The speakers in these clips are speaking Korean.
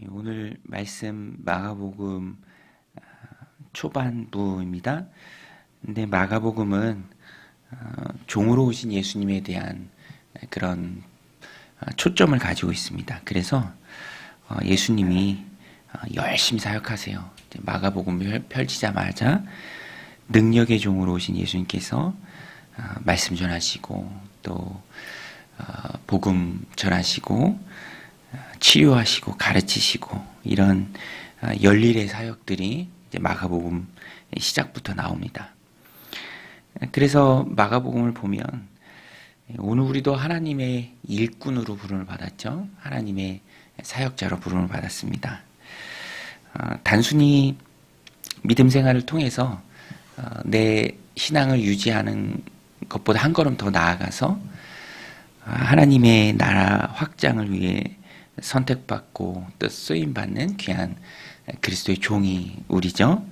네, 오늘 말씀 마가복음 아, 초반부입니다. 근데 마가복음은 어, 종으로 오신 예수님에 대한 그런 아, 초점을 가지고 있습니다. 그래서 어, 예수님이 어, 열심히 사역하세요. 이제 마가복음을 펼치자마자 능력의 종으로 오신 예수님께서 아, 말씀 전하시고 또 어, 복음 전하시고 아, 치유하시고 가르치시고 이런 아, 열일의 사역들이 마가복음 시작부터 나옵니다. 그래서 마가복음을 보면 오늘 우리도 하나님의 일꾼으로 부름을 받았죠. 하나님의 사역자로 부름을 받았습니다. 아, 단순히 믿음 생활을 통해서 어, 내 신앙을 유지하는 것보다 한 걸음 더 나아가서 아, 하나님의 나라 확장을 위해 선택받고 또 쓰임 받는 귀한 그리스도의 종이 우리죠.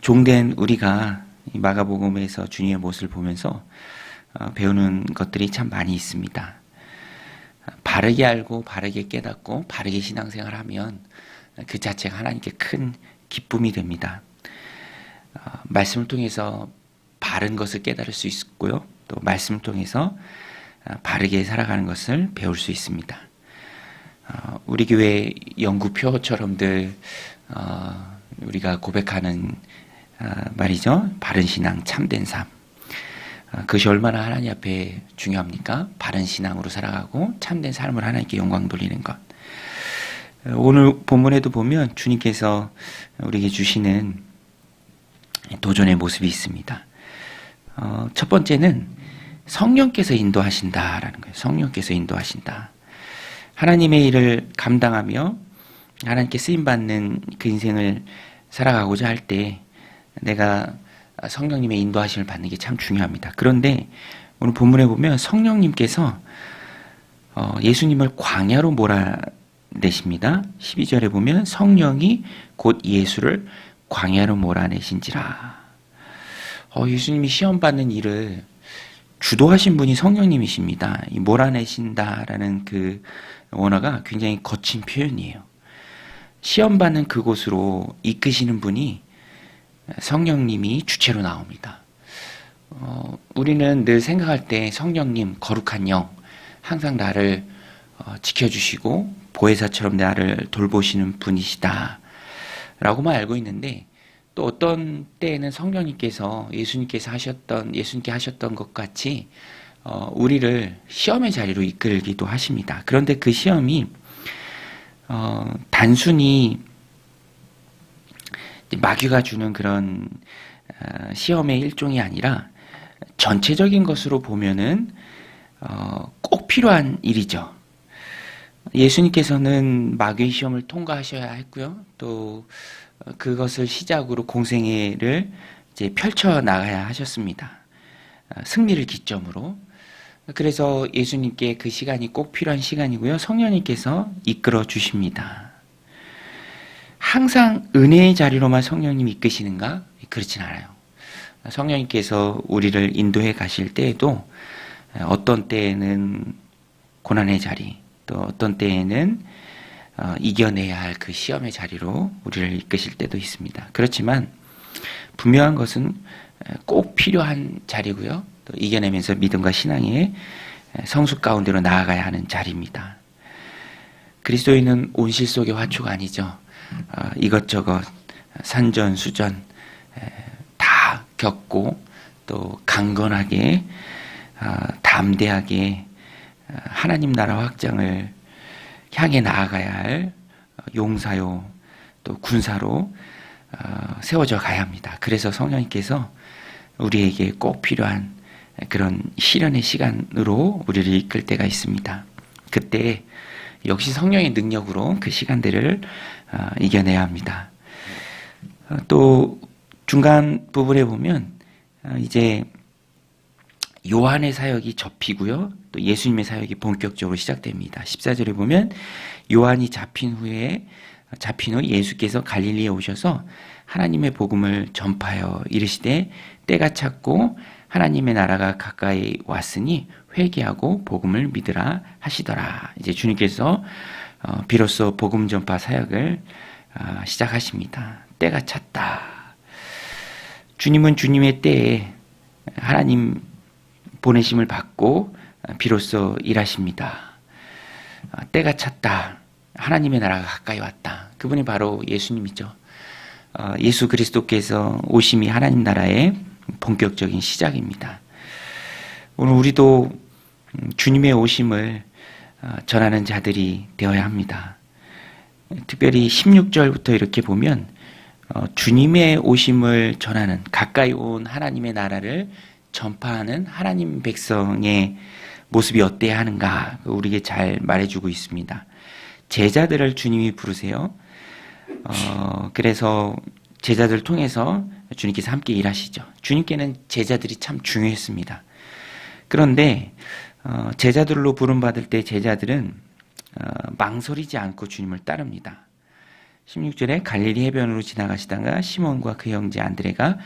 종된 우리가 이 마가복음에서 주님의 모습을 보면서 어, 배우는 것들이 참 많이 있습니다. 바르게 알고 바르게 깨닫고 바르게 신앙생활 하면 그 자체가 하나님께 큰 기쁨이 됩니다. 어, 말씀을 통해서 바른 것을 깨달을 수 있고요. 또 말씀을 통해서 어, 바르게 살아가는 것을 배울 수 있습니다. 어, 우리 교회 연구표처럼들 어, 우리가 고백하는 어, 말이죠. 바른 신앙, 참된 삶. 어, 그것이 얼마나 하나님 앞에 중요합니까? 바른 신앙으로 살아가고 참된 삶을 하나님께 영광 돌리는 것. 어, 오늘 본문에도 보면 주님께서 우리에게 주시는 도전의 모습이 있습니다. 어, 첫 번째는 성령께서 인도하신다라는 거예요. 성령께서 인도하신다. 하나님의 일을 감당하며 하나님께 쓰임 받는 그 인생을 살아가고자 할 때 내가 성령님의 인도하심을 받는 게 참 중요합니다. 그런데 오늘 본문에 보면 성령님께서 어, 예수님을 광야로 몰아내십니다. 12절에 보면 성령이 곧 예수를 광야로 몰아내신지라. 어, 예수님이 시험 받는 일을 주도하신 분이 성령님이십니다. 이 몰아내신다라는 그 원어가 굉장히 거친 표현이에요. 시험 받는 그곳으로 이끄시는 분이 성령님이 주체로 나옵니다. 어, 우리는 늘 생각할 때 성령님 거룩한 영 항상 나를 어, 지켜주시고 보혜사처럼 나를 돌보시는 분이시다 라고만 알고 있는데 또 어떤 때에는 성령님께서 예수님께서 하셨던 예수님께 하셨던 것 같이 어, 우리를 시험의 자리로 이끌기도 하십니다. 그런데 그 시험이 어, 단순히 마귀가 주는 그런 어, 시험의 일종이 아니라 전체적인 것으로 보면은 어, 꼭 필요한 일이죠. 예수님께서는 마귀의 시험을 통과하셔야 했고요. 또 어, 그것을 시작으로 공생애를 이제 펼쳐 나가야 하셨습니다. 어, 승리를 기점으로. 그래서 예수님께 그 시간이 꼭 필요한 시간이고요. 성령님께서 이끌어 주십니다. 항상 은혜의 자리로만 성령님이 이끄시는가? 그렇진 않아요. 성령님께서 우리를 인도해 가실 때에도 어떤 때에는 고난의 자리, 또 어떤 때에는 어, 이겨내야 할 그 시험의 자리로 우리를 이끄실 때도 있습니다. 그렇지만 분명한 것은 꼭 필요한 자리고요. 또 이겨내면서 믿음과 신앙의 성숙 가운데로 나아가야 하는 자리입니다. 그리스도인은 온실 속의 화초가 아니죠. 어, 이것저것 산전 수전 다 겪고 또 강건하게 어, 담대하게 하나님 나라 확장을 향해 나아가야 할 용사요 또 군사로 어, 세워져 가야 합니다. 그래서 성령님께서 우리에게 꼭 필요한 그런 시련의 시간으로 우리를 이끌 때가 있습니다. 그때 역시 성령의 능력으로 그 시간들을 어, 이겨내야 합니다. 어, 또 중간 부분에 보면 이제 요한의 사역이 접히고요. 또 예수님의 사역이 본격적으로 시작됩니다. 14절에 보면 요한이 잡힌 후에 잡힌 후 예수께서 갈릴리에 오셔서 하나님의 복음을 전파하여 이르시되 때가 찼고 하나님의 나라가 가까이 왔으니 회개하고 복음을 믿으라 하시더라. 이제 주님께서 어, 비로소 복음 전파 사역을 아, 시작하십니다. 때가 찼다. 주님은 주님의 때에 하나님 보내심을 받고 비로소 일하십니다. 아, 때가 찼다. 하나님의 나라가 가까이 왔다. 그분이 바로 예수님이죠. 어, 예수 그리스도께서 오심이 하나님 나라의 본격적인 시작입니다. 오늘 우리도 음, 주님의 오심을 어, 전하는 자들이 되어야 합니다. 특별히 16절부터 이렇게 보면 어, 주님의 오심을 전하는 가까이 온 하나님의 나라를 전파하는 하나님 백성의 모습이 어때야 하는가 우리에게 잘 말해주고 있습니다. 제자들을 주님이 부르세요. 어, 그래서 제자들 통해서 주님께서 함께 일하시죠. 주님께는 제자들이 참 중요했습니다. 그런데 어, 제자들로 부름받을 때 제자들은 어, 망설이지 않고 주님을 따릅니다. 16절에 갈릴리 해변으로 지나가시다가 시몬과 그 형제 안드레가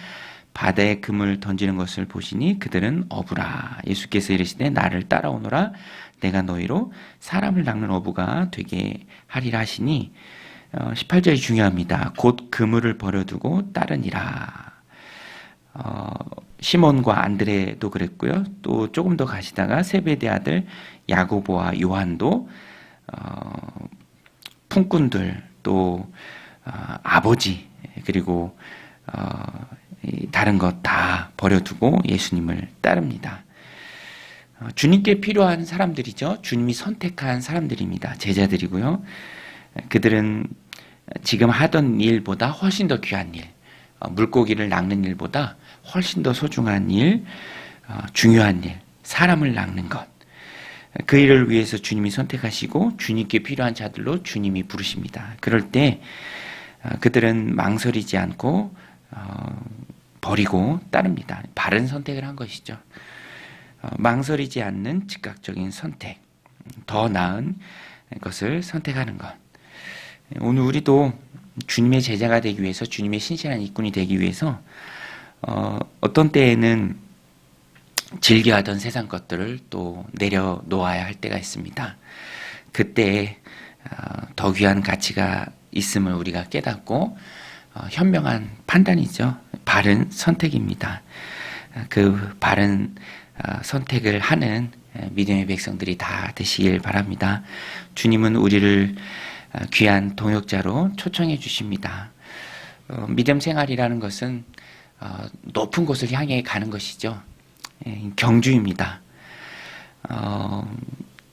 바다에 금을 던지는 것을 보시니 그들은 어부라. 예수께서 이르시되 나를 따라오너라. 내가 너희로 사람을 낚는 어부가 되게 하리라 하시니 어, 18절이 중요합니다. 곧 그물을 버려두고 따르니라. 어, 시몬과 안드레도 그랬고요. 또 조금 더 가시다가 세베대 아들 야고보와 요한도 어, 품꾼들 또 어, 아버지 그리고 어, 다른 것 다 버려두고 예수님을 따릅니다. 어, 주님께 필요한 사람들이죠. 주님이 선택한 사람들입니다. 제자들이고요. 그들은 지금 하던 일보다 훨씬 더 귀한 일, 어, 물고기를 낚는 일보다 훨씬 더 소중한 일, 어, 중요한 일, 사람을 낚는 것. 그 일을 위해서 주님이 선택하시고 주님께 필요한 자들로 주님이 부르십니다. 그럴 때 그들은 망설이지 않고 버리고 따릅니다. 바른 선택을 한 것이죠. 망설이지 않는 즉각적인 선택, 더 나은 것을 선택하는 것. 오늘 우리도 주님의 제자가 되기 위해서 주님의 신실한 일꾼이 되기 위해서 어, 어떤 때에는 즐겨하던 세상 것들을 또 내려놓아야 할 때가 있습니다. 그때 어, 더 귀한 가치가 있음을 우리가 깨닫고 어, 현명한 판단이죠. 바른 선택입니다. 그 바른 어, 선택을 하는 믿음의 백성들이 다 되시길 바랍니다. 주님은 우리를 어, 귀한 동역자로 초청해 주십니다. 어, 믿음 생활이라는 것은 어, 높은 곳을 향해 가는 것이죠. 예, 경주입니다. 어,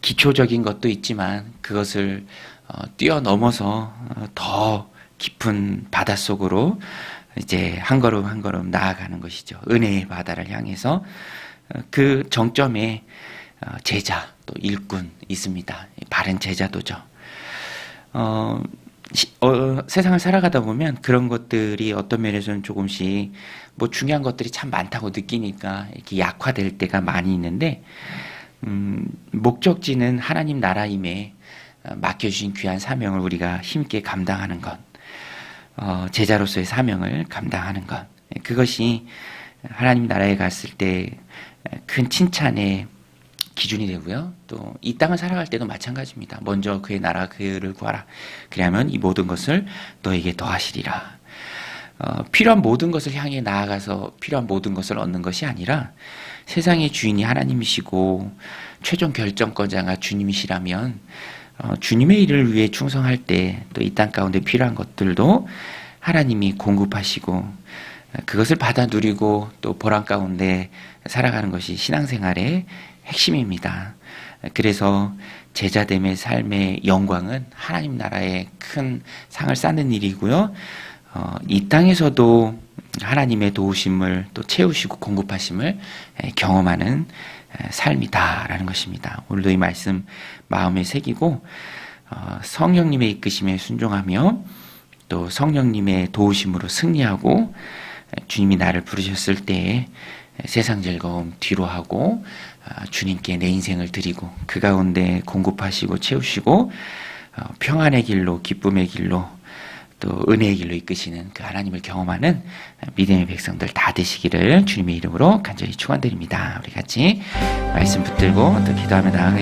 기초적인 것도 있지만 그것을 어, 뛰어넘어서 어, 더 깊은 바닷속으로 이제 한 걸음 한 걸음 나아가는 것이죠. 은혜의 바다를 향해서 그 정점에 제자 또 일꾼 있습니다. 바른 제자도죠. 어, 어, 세상을 살아가다 보면 그런 것들이 어떤 면에서는 조금씩 뭐 중요한 것들이 참 많다고 느끼니까 이렇게 약화될 때가 많이 있는데 음, 목적지는 하나님 나라임에 어, 맡겨주신 귀한 사명을 우리가 힘있게 감당하는 것, 어, 제자로서의 사명을 감당하는 것, 그것이 하나님 나라에 갔을 때 큰 칭찬의 기준이 되고요. 또 이 땅을 살아갈 때도 마찬가지입니다. 먼저 그의 나라 그를 구하라. 그러면 이 모든 것을 너에게 더하시리라. 어, 필요한 모든 것을 향해 나아가서 필요한 모든 것을 얻는 것이 아니라 세상의 주인이 하나님이시고 최종 결정권자가 주님이시라면 어, 주님의 일을 위해 충성할 때 또 이 땅 가운데 필요한 것들도 하나님이 공급하시고 그것을 받아 누리고 또 보람 가운데 살아가는 것이 신앙생활의 핵심입니다. 그래서 제자됨의 삶의 영광은 하나님 나라의 큰 상을 쌓는 일이고요. 어, 이 땅에서도 하나님의 도우심을 또 채우시고 공급하심을 경험하는 삶이다라는 것입니다. 오늘도 이 말씀 마음에 새기고 어, 성령님의 이끄심에 순종하며 또 성령님의 도우심으로 승리하고 주님이 나를 부르셨을 때 세상 즐거움 뒤로 하고 아, 주님께 내 인생을 드리고 그 가운데 공급하시고 채우시고 어, 평안의 길로 기쁨의 길로 또 은혜의 길로 이끄시는 그 하나님을 경험하는 믿음의 백성들 다 되시기를 주님의 이름으로 간절히 축원드립니다. 우리 같이 말씀 붙들고 또 기도하며 나아가겠습니다.